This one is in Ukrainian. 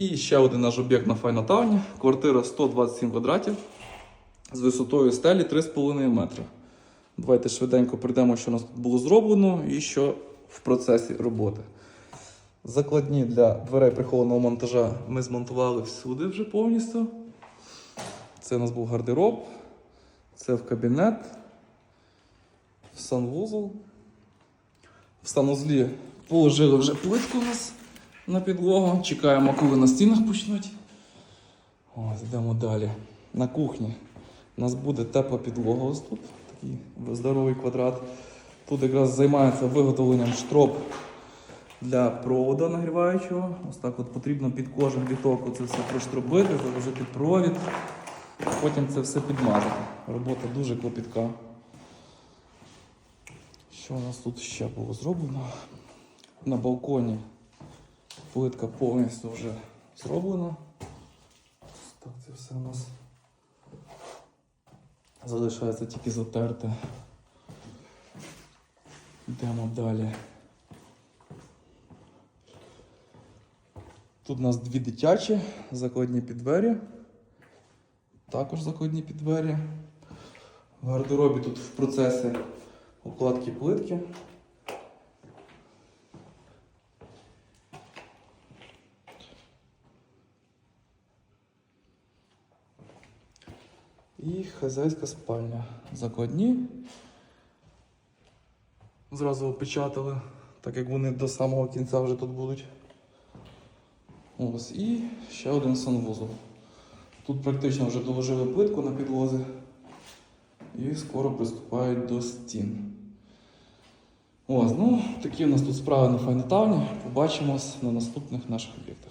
І ще один наш об'єкт на Файнатауні. Квартира 127 квадратів з висотою стелі 3,5 метри. Давайте швиденько прийдемо, що у нас тут було зроблено і що в процесі роботи. Закладні для дверей прихованого монтажа ми змонтували всюди вже повністю. Це у нас був гардероб, це в кабінет, в санвузол. В санузлі положили вже плитку у нас на підлогу. Чекаємо, коли на стінах почнуть. Ось, йдемо далі. На кухні у нас буде тепла підлога ось тут. Такий здоровий квадрат. Тут якраз займається виготовленням штроп для проводу нагріваючого. Ось так от потрібно під кожен віток це все проштробити, заложити провід, потім це все підмазати. Робота дуже клопітка. Що у нас тут ще було зроблено? На балконі плитка повністю вже зроблена. Так, це все у нас залишається тільки затерти. Йдемо далі. Тут у нас дві дитячі, закладні під двері. Також закладні під двері. В гардеробі тут в процесі укладки плитки. І хазяйська спальня. Закладні. Зразу опечатали, так як вони до самого кінця вже тут будуть. Ось, і ще один санвузол. Тут практично вже доложили плитку на підлозі і скоро приступають до стін. Ось, ну, такі у нас тут справи на Файнатауні. Побачимось на наступних наших об'єктах.